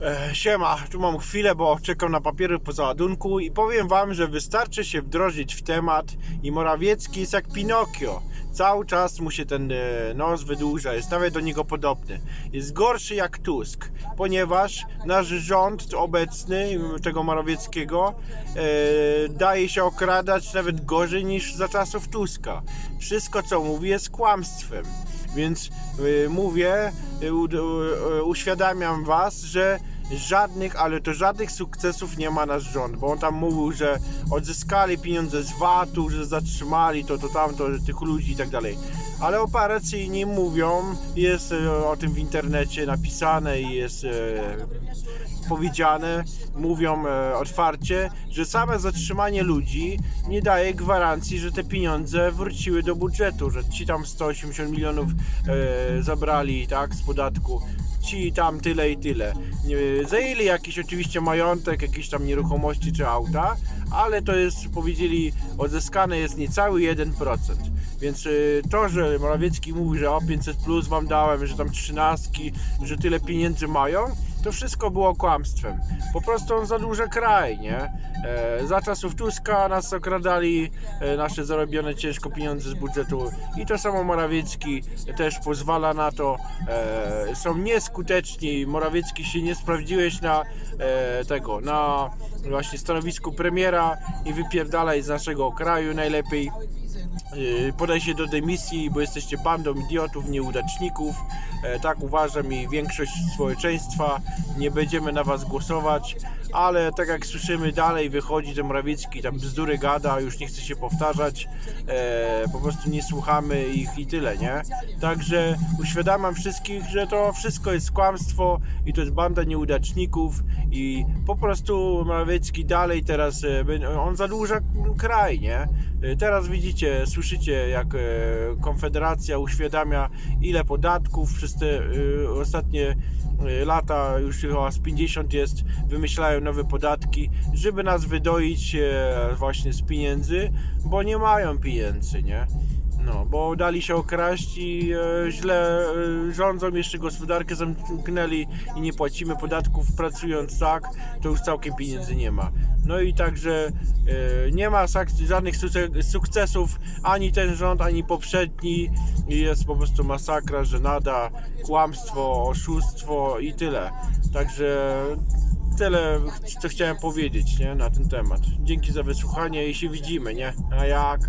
E, siema, tu mam chwilę, bo czekam na papiery po załadunku i powiem wam, że wystarczy się wdrożyć w temat i Morawiecki jest jak Pinokio. Cały czas mu się ten e, nos wydłuża, jest nawet do niego podobny. Jest gorszy jak Tusk, ponieważ nasz rząd obecny, tego Morawieckiego, e, daje się okradać nawet gorzej niż za czasów Tuska. Wszystko co mówi jest kłamstwem. Więc y, mówię, y, y, uświadamiam was, że żadnych, ale to żadnych sukcesów nie ma nasz rząd, bo on tam mówił, że odzyskali pieniądze z VAT-u, że zatrzymali to, to tamto, tych ludzi i tak dalej. Ale operacyjni mówią, jest y, o tym w internecie napisane i jest y, powiedziane, mówią e, otwarcie, że same zatrzymanie ludzi nie daje gwarancji, że te pieniądze wróciły do budżetu, że ci tam 180 milionów e, zabrali tak z podatku, ci tam tyle i tyle. Zajęli jakiś oczywiście majątek, jakieś tam nieruchomości czy auta, ale to jest, powiedzieli, odzyskane jest niecały 1%. Więc y, to, że Morawiecki mówi, że o 500 plus wam dałem, że tam trzynastki, że tyle pieniędzy mają, to wszystko było kłamstwem. Po prostu on zadłuża kraj, nie? E, za czasów Tuska nas okradali e, nasze zarobione ciężko pieniądze z budżetu i to samo Morawiecki też pozwala na to. E, są nieskuteczni. Morawiecki się nie sprawdziłeś na e, tego, na właśnie stanowisku premiera i wypierdalaj z naszego kraju najlepiej. Yy, podaj się do dymisji, bo jesteście bandą idiotów, nieudaczników. E, tak uważam i większość społeczeństwa. Nie będziemy na was głosować, ale tak jak słyszymy dalej wychodzi ten Morawiecki, tam bzdury gada, już nie chce się powtarzać. E, po prostu nie słuchamy ich i tyle, nie? Także uświadamiam wszystkich, że to wszystko jest kłamstwo i to jest banda nieudaczników i po prostu Morawiecki dalej teraz, e, on zadłuża kraj, nie? E, Teraz widzicie, słyszycie jak e, Konfederacja uświadamia ile podatków przez te e, ostatnie lata, już chyba z 50 jest, wymyślają nowe podatki, żeby nas wydoić e, właśnie z pieniędzy, bo nie mają pieniędzy, nie? No, bo dali się okraść i e, źle e, rządzą, jeszcze gospodarkę zamknęli i nie płacimy podatków pracując tak, to już całkiem pieniędzy nie ma. No i także e, nie ma żadnych sukcesów ani ten rząd, ani poprzedni i jest po prostu masakra, żenada, kłamstwo, oszustwo i tyle. Także tyle, co chciałem powiedzieć nie, na ten temat. Dzięki za wysłuchanie i się widzimy, nie? A jak?